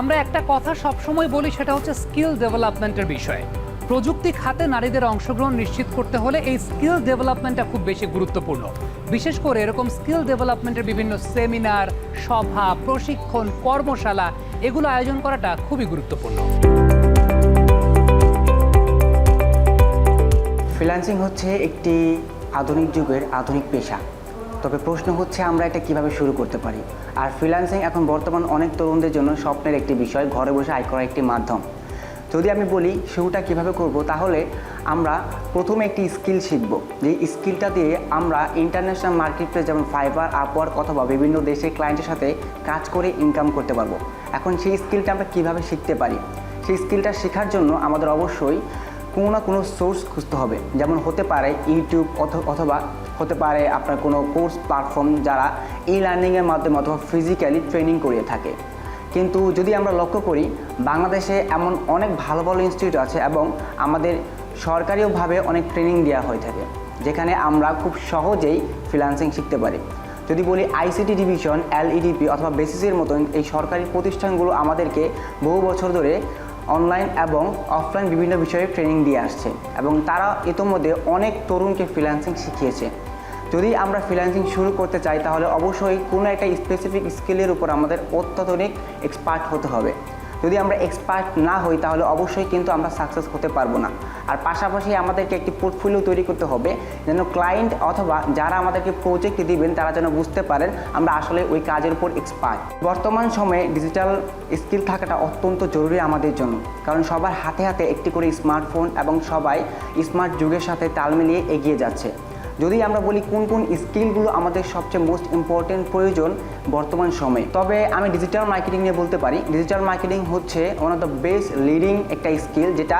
আমরা একটা কথা সবসময় বলি, সেটা হচ্ছে স্কিল ডেভেলপমেন্টের বিষয়ে। প্রযুক্তি খাতে নারীদের অংশগ্রহণ নিশ্চিত করতে হলে এই স্কিল ডেভেলপমেন্টটা খুব বেশি গুরুত্বপূর্ণ। বিশেষ করে এরকম স্কিল ডেভেলপমেন্টের বিভিন্ন সেমিনার সভা, প্রশিক্ষণ, কর্মশালা, এগুলো আয়োজন করাটা খুবই গুরুত্বপূর্ণ। ফ্রিল্যান্সিং হচ্ছে একটি আধুনিক যুগের আধুনিক পেশা। তবে প্রশ্ন হচ্ছে আমরা এটা কীভাবে শুরু করতে পারি? আর ফ্রিল্যান্সিং এখন বর্তমান অনেক তরুণদের জন্য স্বপ্নের একটি বিষয়, ঘরে বসে আয় করার একটি মাধ্যম। যদি আমি বলি শুরুটা কীভাবে করব, তাহলে আমরা প্রথমে একটি স্কিল শিখব। যে স্কিলটা দিয়ে আমরা ইন্টারন্যাশনাল মার্কেট প্লেস যেমন ফাইবার আপওয়ার্ক অথবা বিভিন্ন দেশের ক্লায়েন্টের সাথে কাজ করে ইনকাম করতে পারব। এখন সেই স্কিলটা আমরা কীভাবে শিখতে পারি? সেই স্কিলটা শেখার জন্য আমাদের অবশ্যই কোনো না কোনো সোর্স খুঁজতে হবে। যেমন হতে পারে ইউটিউব অথ- অথবা হতে পারে আপনার কোনো কোর্স প্ল্যাটফর্ম যারা ই লার্নিংয়ের মাধ্যমে অথবা ফিজিক্যালি ট্রেনিং করিয়ে থাকে। কিন্তু যদি আমরা লক্ষ্য করি, বাংলাদেশে এমন অনেক ভালো ভালো ইনস্টিটিউট আছে এবং আমাদের সরকারিওভাবে অনেক ট্রেনিং দেওয়া হয়ে থাকে, যেখানে আমরা খুব সহজেই ফ্রিল্যান্সিং শিখতে পারি। যদি বলি আইসিটি ডিভিশন এলইডিপি অথবা বেসিসের মতন এই সরকারি প্রতিষ্ঠানগুলো আমাদেরকে বহু বছর ধরে অনলাইন এবং অফলাইন বিভিন্ন বিষয়ে ট্রেনিং দিয়ে আসছে এবং তারা ইতোমধ্যে অনেক তরুণকে ফ্রিল্যান্সিং শিখিয়েছে। যদি আমরা ফ্রিল্যান্সিং শুরু করতে চাই, তাহলে অবশ্যই কোনো একটা স্পেসিফিক স্কিলের উপর আমাদের অত্যাধুনিক এক্সপার্ট হতে হবে। যদি আমরা এক্সপার্ট না হই, তাহলে অবশ্যই কিন্তু আমরা সাকসেস হতে পারব না। আর পাশাপাশি আমাদেরকে একটি পোর্টফোলিও তৈরি করতে হবে, যেন ক্লায়েন্ট অথবা যারা আমাদেরকে প্রজেক্ট দিবেন, তারা যেন বুঝতে পারেন আমরা আসলে ওই কাজের উপর এক্সপার্ট বর্তমান সময়ে ডিজিটাল স্কিল থাকাটা অত্যন্ত জরুরি আমাদের জন্য, কারণ সবার হাতে হাতে একটি করে স্মার্টফোন এবং সবাই স্মার্ট যুগের সাথে তাল মিলিয়ে এগিয়ে যাচ্ছে। যদি আমরা বলি কোন কোন স্কিলগুলো আমাদের সবচেয়ে মোস্ট ইম্পর্টেন্ট প্রয়োজন বর্তমান সময়ে, তবে আমি ডিজিটাল মার্কেটিং নিয়ে বলতে পারি। ডিজিটাল মার্কেটিং হচ্ছে one of the best leading একটা স্কিল যেটা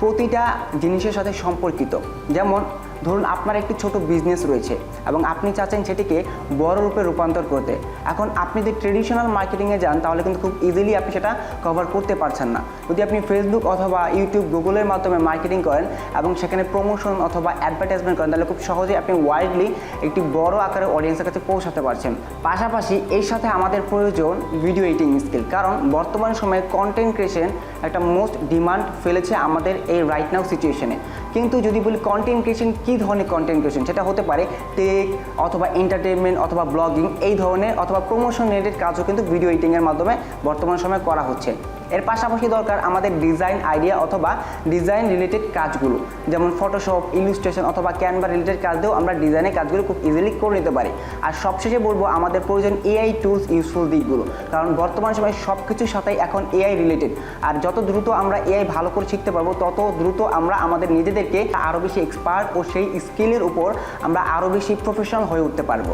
প্রতিটা জিনিসের সাথে সম্পর্কিত। যেমন ধরুন আপনার একটি ছোট বিজনেস রয়েছে এবং আপনি চাচ্ছেন সেটিকে বড় রূপে রূপান্তর করতে। এখন আপনি যদি ট্রেডিশনাল মার্কেটিংয়ে যান, তাহলে কিন্তু খুব ইজিলি আপনি সেটা কভার করতে পারছেন না। যদি আপনি ফেসবুক অথবা ইউটিউব গুগলের মাধ্যমে মার্কেটিং করেন এবং সেখানে প্রমোশন অথবা অ্যাডভার্টাইজমেন্ট করেন, তাহলে খুব সহজেই আপনি ওয়াইডলি একটি বড় আকারে অডিয়েন্সের কাছে পৌঁছাতে পারছেন। পাশাপাশি এর সাথে আমাদের প্রয়োজন ভিডিও এডিটিং স্কিল কারণ বর্তমান সময়ে কন্টেন্ট ক্রিয়েশন একটা মোস্ট ডিমান্ড ফেলেছে আমাদের এই রাইট নাও সিচুয়েশনে কিন্তু যদি বলি কন্টেন্ট ক্রিয়েশন কী ধরনের কন্টেন্ট ক্রিয়েশন সেটা হতে পারে টেক অথবা এন্টারটেনমেন্ট অথবা ব্লগিং এই ধরনের অথবা প্রমোশন রিলেটেড কাজও কিন্তু ভিডিও এডিটিংয়ের মাধ্যমে বর্তমান সময়ে করা হচ্ছে। এর পাশাপাশি দরকার আমাদের ডিজাইন আইডিয়া অথবা ডিজাইন রিলেটেড কাজগুলো। যেমন ফটোশপ ইলিস্ট্রেশন অথবা ক্যানভা রিলেটেড কাজ দিয়েও আমরা ডিজাইনের কাজগুলো খুব ইজিলি করে নিতে পারি। আর সবশেষে বলব, আমাদের প্রয়োজন এআই টুলস ইউজফুল দিকগুলো। কারণ বর্তমান সময়ে সব কিছুর সাথেই এখন এআই রিলেটেড আর যত দ্রুত আমরা এআই ভালো করে শিখতে পারব, তত দ্রুত আমরা আমাদের নিজেদেরকে আরও বেশি এক্সপার্ট ও সেই স্কিলের উপর আমরা আরও বেশি প্রফেশনাল হয়ে উঠতে পারব।